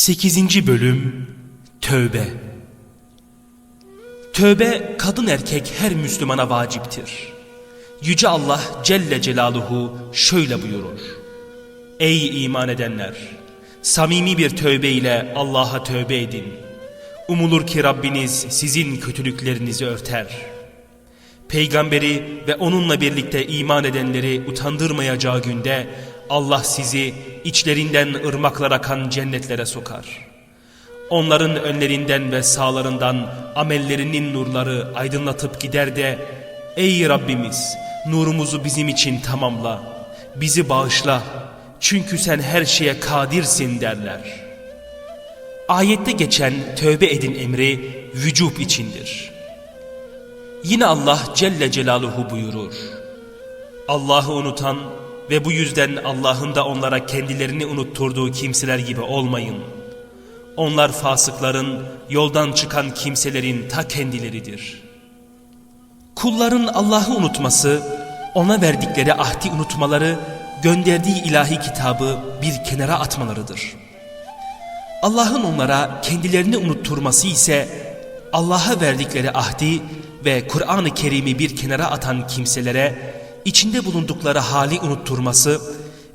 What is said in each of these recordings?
8. Bölüm Tövbe Tövbe kadın erkek her Müslümana vaciptir. Yüce Allah Celle Celaluhu şöyle buyurur. Ey iman edenler! Samimi bir tövbe ile Allah'a tövbe edin. Umulur ki Rabbiniz sizin kötülüklerinizi örter. Peygamberi ve onunla birlikte iman edenleri utandırmayacağı günde Allah sizi içlerinden ırmaklar akan cennetlere sokar. Onların önlerinden ve sağlarından amellerinin nurları aydınlatıp gider de Ey Rabbimiz nurumuzu bizim için tamamla, bizi bağışla çünkü sen her şeye kadirsin derler. Ayette geçen tövbe edin emri vücub içindir. Yine Allah Celle Celaluhu buyurur. Allah'ı unutan ve bu yüzden Allah'ın da onlara kendilerini unutturduğu kimseler gibi olmayın. Onlar fasıkların, yoldan çıkan kimselerin ta kendileridir. Kulların Allah'ı unutması, ona verdikleri ahdi unutmaları, gönderdiği ilahi kitabı bir kenara atmalarıdır. Allah'ın onlara kendilerini unutturması ise Allah'a verdikleri ahdi ve Kur'an-ı Kerim'i bir kenara atan kimselere içinde bulundukları hali unutturması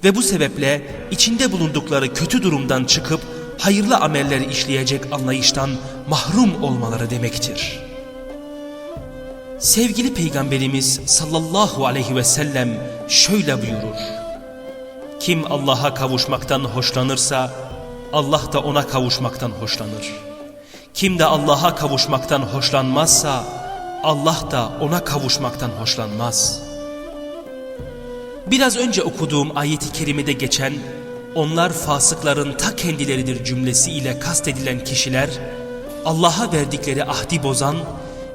ve bu sebeple içinde bulundukları kötü durumdan çıkıp hayırlı ameller işleyecek anlayıştan mahrum olmaları demektir. Sevgili Peygamberimiz sallallahu aleyhi ve sellem şöyle buyurur. Kim Allah'a kavuşmaktan hoşlanırsa Allah da ona kavuşmaktan hoşlanır. Kim de Allah'a kavuşmaktan hoşlanmazsa Allah da ona kavuşmaktan hoşlanmaz. Biraz önce okuduğum ayeti kerimede geçen onlar fasıkların ta kendileridir cümlesi ile kastedilen kişiler Allah'a verdikleri ahdi bozan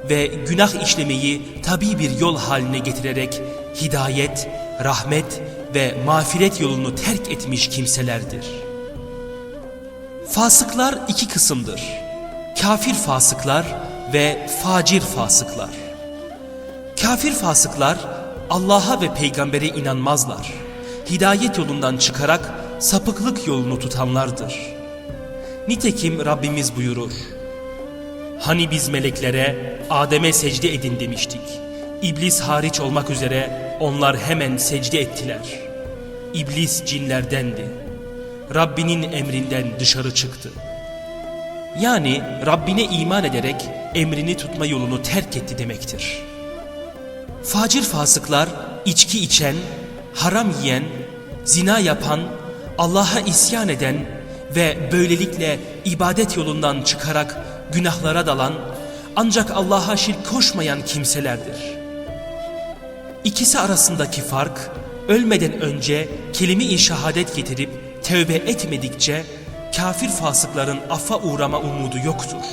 ve günah işlemeyi tabi bir yol haline getirerek hidayet, rahmet ve mağfiret yolunu terk etmiş kimselerdir. Fasıklar iki kısımdır. Kafir fasıklar ve facir fasıklar. Kafir fasıklar Allah'a ve peygambere inanmazlar. Hidayet yolundan çıkarak sapıklık yolunu tutanlardır. Nitekim Rabbimiz buyurur. Hani biz meleklere Adem'e secde edin demiştik. İblis hariç olmak üzere onlar hemen secde ettiler. İblis cinlerdendi. Rabbinin emrinden dışarı çıktı. Yani Rabbine iman ederek emrini tutma yolunu terk etti demektir. Facir fasıklar içki içen, haram yiyen, zina yapan, Allah'a isyan eden ve böylelikle ibadet yolundan çıkarak günahlara dalan ancak Allah'a şirk koşmayan kimselerdir. İkisi arasındaki fark ölmeden önce kelime-i şehadet getirip tövbe etmedikçe kafir fasıkların affa uğrama umudu yoktur.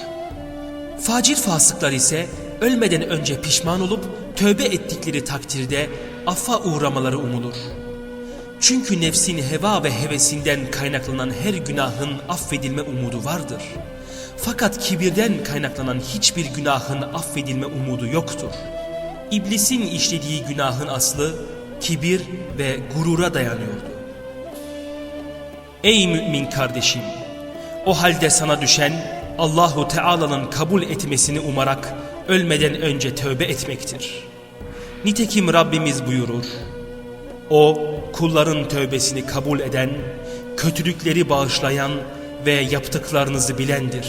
Facir fasıklar ise ölmeden önce pişman olup tövbe ettikleri takdirde affa uğramaları umulur. Çünkü nefsin heva ve hevesinden kaynaklanan her günahın affedilme umudu vardır. Fakat kibirden kaynaklanan hiçbir günahın affedilme umudu yoktur. İblisin işlediği günahın aslı kibir ve gurura dayanıyordu. Ey mümin kardeşim! O halde sana düşen Allahu Teala'nın kabul etmesini umarak ölmeden önce tövbe etmektir. Nitekim Rabbimiz buyurur. O kulların tövbesini kabul eden, kötülükleri bağışlayan ve yaptıklarınızı bilendir.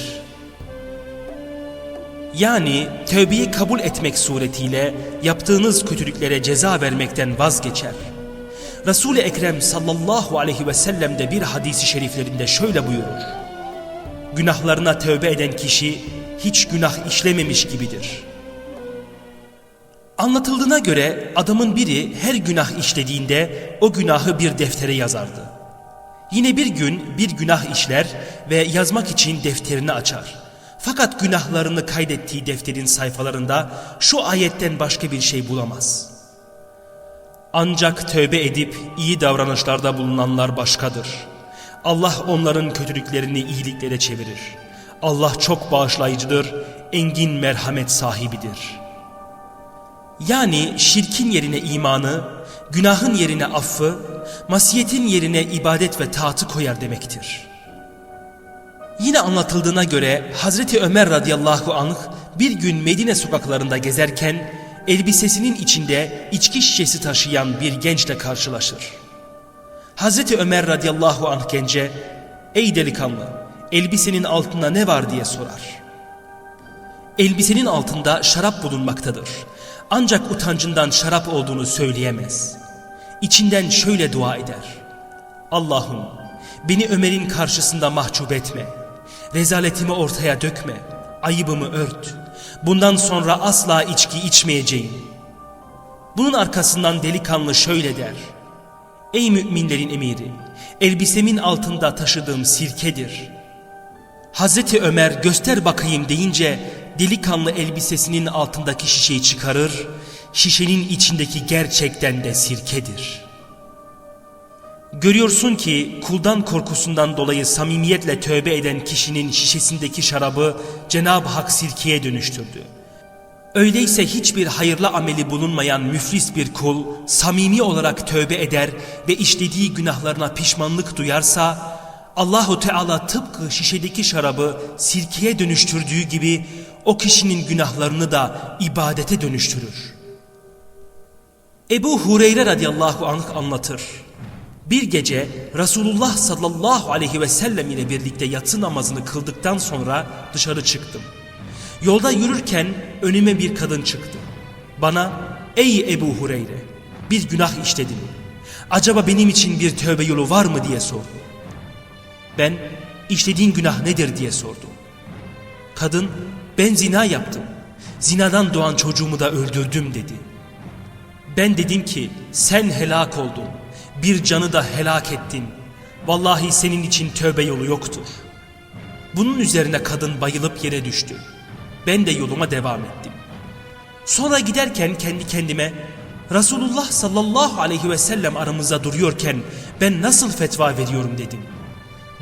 Yani tövbeyi kabul etmek suretiyle yaptığınız kötülüklere ceza vermekten vazgeçer. Resul-i Ekrem sallallahu aleyhi ve sellem de bir hadisi şeriflerinde şöyle buyurur. Günahlarına tövbe eden kişi hiç günah işlememiş gibidir. Anlatıldığına göre adamın biri her günah işlediğinde o günahı bir deftere yazardı. Yine bir gün bir günah işler ve yazmak için defterini açar. Fakat günahlarını kaydettiği defterin sayfalarında şu ayetten başka bir şey bulamaz. Ancak tövbe edip iyi davranışlarda bulunanlar başkadır. Allah onların kötülüklerini iyiliklere çevirir. Allah çok bağışlayıcıdır, engin merhamet sahibidir. Yani şirkin yerine imanı, günahın yerine affı, masiyetin yerine ibadet ve taatı koyar demektir. Yine anlatıldığına göre Hazreti Ömer radıyallahu anh bir gün Medine sokaklarında gezerken elbisesinin içinde içki şişesi taşıyan bir gençle karşılaşır. Hazreti Ömer radıyallahu anh gence ''Ey delikanlı elbisenin altında ne var?'' diye sorar. Elbisenin altında şarap bulunmaktadır. Ancak utancından şarap olduğunu söyleyemez. İçinden şöyle dua eder. Allah'ım beni Ömer'in karşısında mahcup etme. Rezaletimi ortaya dökme. Ayıbımı ört. Bundan sonra asla içki içmeyeceğim. Bunun arkasından delikanlı şöyle der. Ey müminlerin emiri, elbisemin altında taşıdığım sirkedir. Hazreti Ömer göster bakayım deyince delikanlı elbisesinin altındaki şişeyi çıkarır, şişenin içindeki gerçekten de sirkedir. Görüyorsun ki kuldan korkusundan dolayı samimiyetle tövbe eden kişinin şişesindeki şarabı Cenab-ı Hak sirkeye dönüştürdü. Öyleyse hiçbir hayırlı ameli bulunmayan müflis bir kul samimi olarak tövbe eder ve işlediği günahlarına pişmanlık duyarsa Allahu Teala tıpkı şişedeki şarabı sirkeye dönüştürdüğü gibi o kişinin günahlarını da ibadete dönüştürür. Ebu Hureyre radıyallahu anh anlatır. Bir gece Resulullah sallallahu aleyhi ve sellem ile birlikte yatsı namazını kıldıktan sonra dışarı çıktım. Yolda yürürken önüme bir kadın çıktı. Bana ey Ebu Hureyre bir günah işledim. Acaba benim için bir tövbe yolu var mı diye sordu. Ben işlediğin günah nedir diye sordum. Kadın ben zina yaptım. Zinadan doğan çocuğumu da öldürdüm dedi. Ben dedim ki sen helak oldun. Bir canı da helak ettin. Vallahi senin için tövbe yolu yoktur. Bunun üzerine kadın bayılıp yere düştü. Ben de yoluma devam ettim. Sonra giderken kendi kendime Resulullah sallallahu aleyhi ve sellem aramızda duruyorken ben nasıl fetva veriyorum dedim.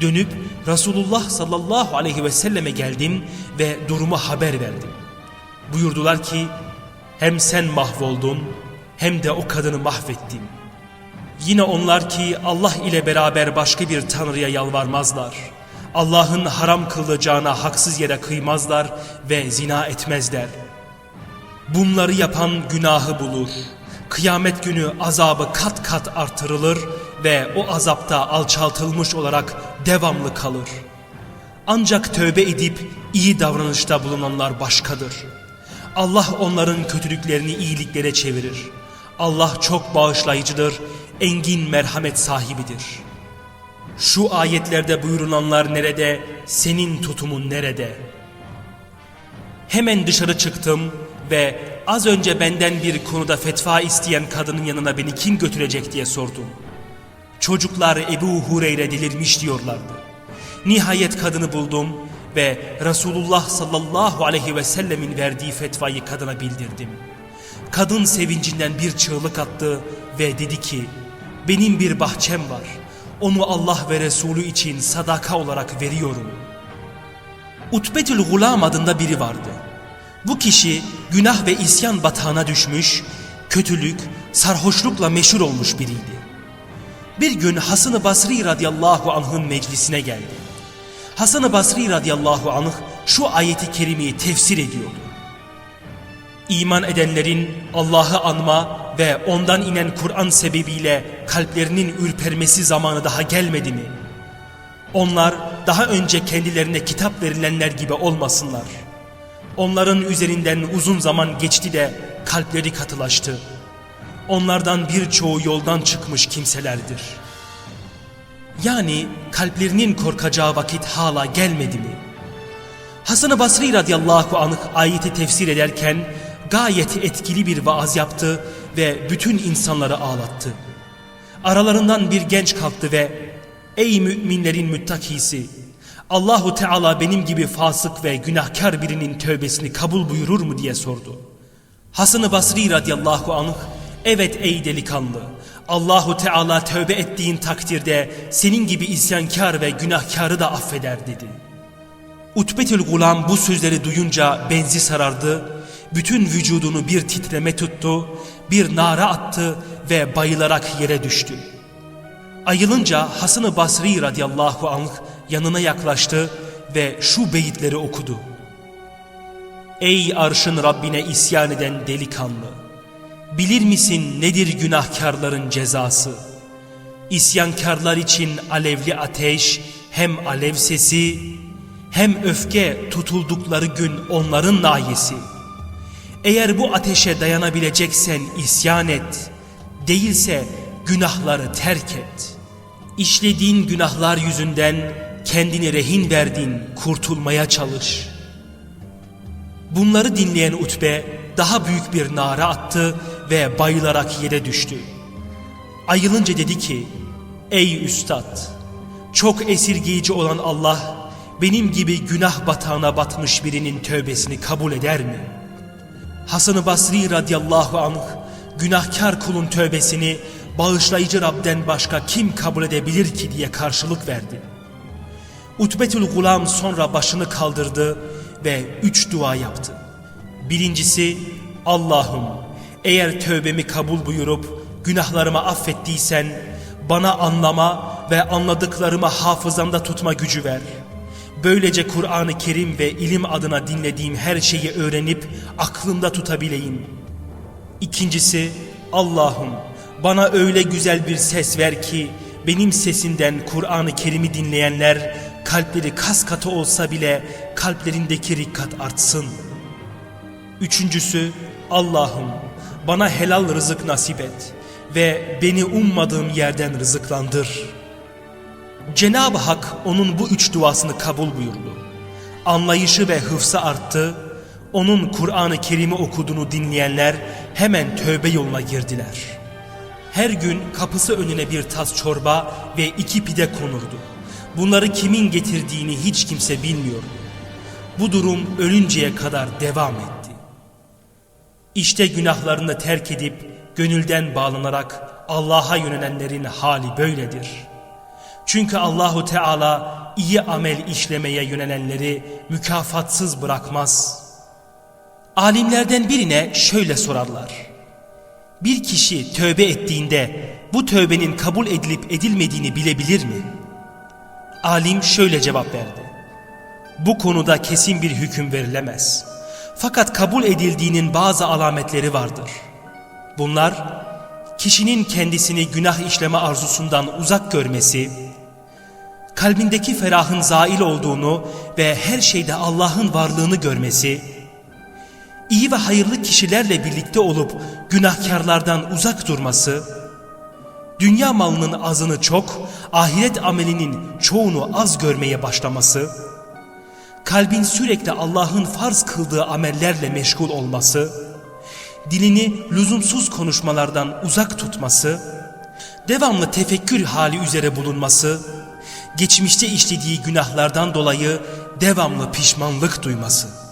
Dönüp Resulullah sallallahu aleyhi ve selleme geldim ve durumu haber verdim. Buyurdular ki hem sen mahvoldun hem de o kadını mahvettin. Yine onlar ki Allah ile beraber başka bir tanrıya yalvarmazlar. Allah'ın haram kılacağına haksız yere kıymazlar ve zina etmezler. Bunları yapan günahı bulur. Kıyamet günü azabı kat kat artırılır ve o azapta alçaltılmış olarak devamlı kalır. Ancak tövbe edip iyi davranışta bulunanlar başkadır. Allah onların kötülüklerini iyiliklere çevirir. Allah çok bağışlayıcıdır, engin merhamet sahibidir. Şu ayetlerde buyurulanlar nerede, senin tutumun nerede? Hemen dışarı çıktım ve az önce benden bir konuda fetva isteyen kadının yanına beni kim götürecek diye sordum. Çocuklar Ebu Hureyre delirmiş diyorlardı. Nihayet kadını buldum ve Resulullah sallallahu aleyhi ve sellemin verdiği fetvayı kadına bildirdim. Kadın sevincinden bir çığlık attı ve dedi ki benim bir bahçem var. Onu Allah ve Resulü için sadaka olarak veriyorum. Utbetül Gulam adında biri vardı. Bu kişi günah ve isyan batağına düşmüş, kötülük, sarhoşlukla meşhur olmuş biriydi. Bir gün Hasan-ı Basri radıyallahu anh'ın meclisine geldi. Hasan-ı Basri radıyallahu anh şu ayeti kerimeyi tefsir ediyordu. İman edenlerin Allah'ı anma ve ondan inen Kur'an sebebiyle kalplerinin ürpermesi zamanı daha gelmedi mi? Onlar daha önce kendilerine kitap verilenler gibi olmasınlar. Onların üzerinden uzun zaman geçti de kalpleri katılaştı. Onlardan birçoğu yoldan çıkmış kimselerdir. Yani kalplerinin korkacağı vakit hala gelmedi mi? Hasan-ı Basri radıyallahu anh ayeti tefsir ederken gayet etkili bir vaaz yaptı ve bütün insanları ağlattı. Aralarından bir genç kalktı ve ''Ey müminlerin müttakisi, Allahu Teala benim gibi fasık ve günahkar birinin tövbesini kabul buyurur mu?'' diye sordu. Hasan-ı Basri radıyallahu anh ''Evet ey delikanlı, Allahu Teala tövbe ettiğin takdirde senin gibi isyankar ve günahkarı da affeder.'' dedi. Utbetül Gulam bu sözleri duyunca benzi sarardı, bütün vücudunu bir titreme tuttu, bir nara attı ve bayılarak yere düştü. Ayılınca Hasan-ı Basri radıyallahu anh yanına yaklaştı ve şu beyitleri okudu. Ey arşın Rabbine isyan eden delikanlı! Bilir misin nedir günahkarların cezası? İsyankarlar için alevli ateş, hem alev sesi, hem öfke tutuldukları gün onların nayesi. Eğer bu ateşe dayanabileceksen isyan et, değilse günahları terk et. İşlediğin günahlar yüzünden kendini rehin verdin, kurtulmaya çalış.'' Bunları dinleyen Utbe daha büyük bir nara attı ve bayılarak yere düştü. Ayılınca dedi ki, Ey üstad! Çok esirgeyici olan Allah, benim gibi günah batağına batmış birinin tövbesini kabul eder mi? Hasan-ı Basri radıyallahu anh, günahkar kulun tövbesini bağışlayıcı Rab'den başka kim kabul edebilir ki diye karşılık verdi. Utbetül Gulam sonra başını kaldırdı ve üç dua yaptı. Birincisi Allah'ım eğer tövbemi kabul buyurup günahlarımı affettiysen bana anlama ve anladıklarımı hafızamda tutma gücü ver. Böylece Kur'an-ı Kerim ve ilim adına dinlediğim her şeyi öğrenip aklımda tutabileyim. İkincisi Allah'ım bana öyle güzel bir ses ver ki benim sesimden Kur'an-ı Kerim'i dinleyenler kalpleri kas katı olsa bile kalplerindeki rikkat artsın. Üçüncüsü Allah'ım bana helal rızık nasip et ve beni ummadığım yerden rızıklandır. Cenab-ı Hak onun bu üç duasını kabul buyurdu. Anlayışı ve hıfzı arttı. Onun Kur'an-ı Kerim'i okuduğunu dinleyenler hemen tövbe yoluna girdiler. Her gün kapısı önüne bir tas çorba ve iki pide konurdu. Bunları kimin getirdiğini hiç kimse bilmiyordu. Bu durum ölünceye kadar devam etti. İşte günahlarını terk edip gönülden bağlanarak Allah'a yönelenlerin hali böyledir. Çünkü Allahu Teala iyi amel işlemeye yönelenleri mükafatsız bırakmaz. Alimlerden birine şöyle sorarlar. Bir kişi tövbe ettiğinde bu tövbenin kabul edilip edilmediğini bilebilir mi? Alim şöyle cevap verdi. Bu konuda kesin bir hüküm verilemez. Fakat kabul edildiğinin bazı alametleri vardır. Bunlar kişinin kendisini günah işleme arzusundan uzak görmesi, kalbindeki ferahın zail olduğunu ve her şeyde Allah'ın varlığını görmesi, iyi ve hayırlı kişilerle birlikte olup günahkarlardan uzak durması, dünya malının azını çok, ahiret amelinin çoğunu az görmeye başlaması, kalbin sürekli Allah'ın farz kıldığı amellerle meşgul olması, dilini lüzumsuz konuşmalardan uzak tutması, devamlı tefekkür hali üzere bulunması, geçmişte işlediği günahlardan dolayı devamlı pişmanlık duyması.